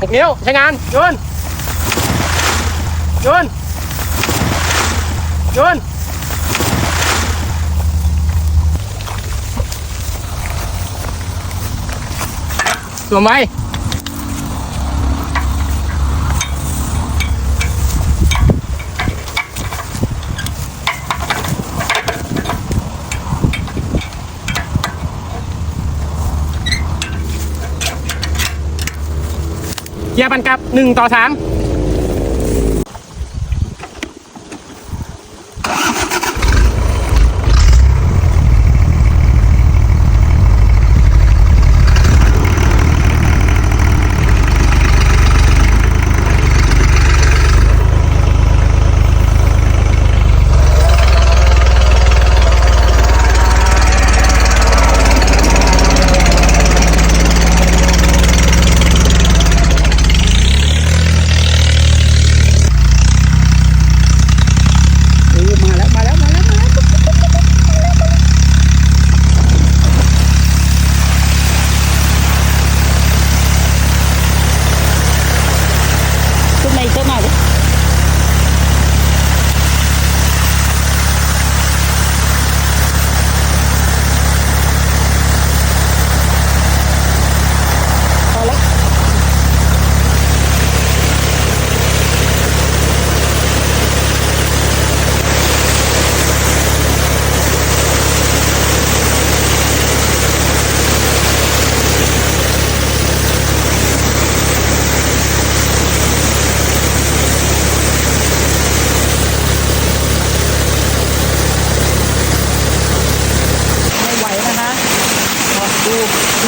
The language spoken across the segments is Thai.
หกนิ้วใช้งานโยนโยนโยนสวมไว้ เกียร์ปันกับ1ต่อ3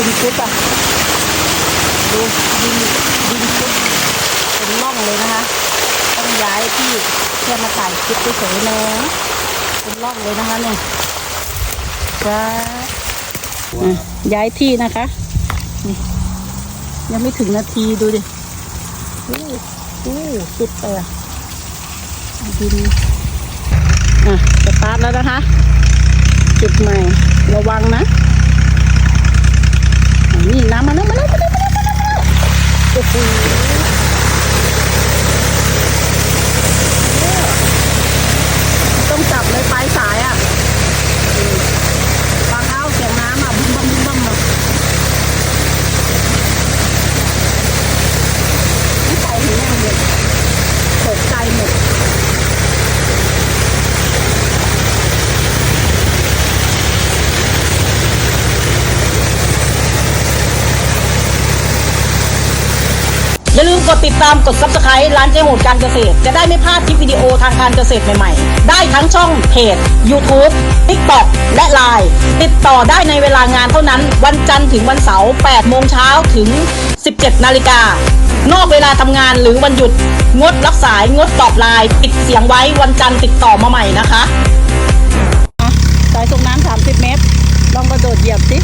ดินชุดอะดูดินดินชุดเป็นร่องเลยนะคะ ต้องย้ายที่เพื่อมาถ่ายคลิปเฉยๆนะเป็นร่องเลยนะคะเนี่ยจ้าอะย้ายที่นะคะนี่ยังไม่ถึงนาทีดูดิโอ้โหสุดเลยอะดินอะสตาร์ทแล้วนะคะ จุดใหม่ระวังนะนี่น้ำมาแล้วมาแล้วมาแล้วมาแล้วมาแล้วมาแล้วโอ้โหต้องจับเลยปลายสายอะอืมฟังเอาเสียงน้ำอะบึ้มบั้มบึ้มบั้มอะไม่ไปถึงยังเลยตกใจหมด อย่าลืมกดติดตามกด subscribe ร้านเจ๊โหดการเกษตร จะได้ไม่พลาดคลิปวิดีโอทางการเกษตรใหม่ๆ ได้ทั้งช่องเพจ YouTube TikTok และ Line ติดต่อได้ในเวลางานเท่านั้น วันจันทร์ถึงวันเสาร์8โมงเช้าถึง 17 นาฬิกานอกเวลาทำงานหรือวันหยุด งดรับสายงดตอบไลน์ปิดเสียงไว้วันจันทร์ติดต่อมาใหม่นะคะ สายส่งน้ำสามสิบเมตร ลองกระโดดเหยียบสิ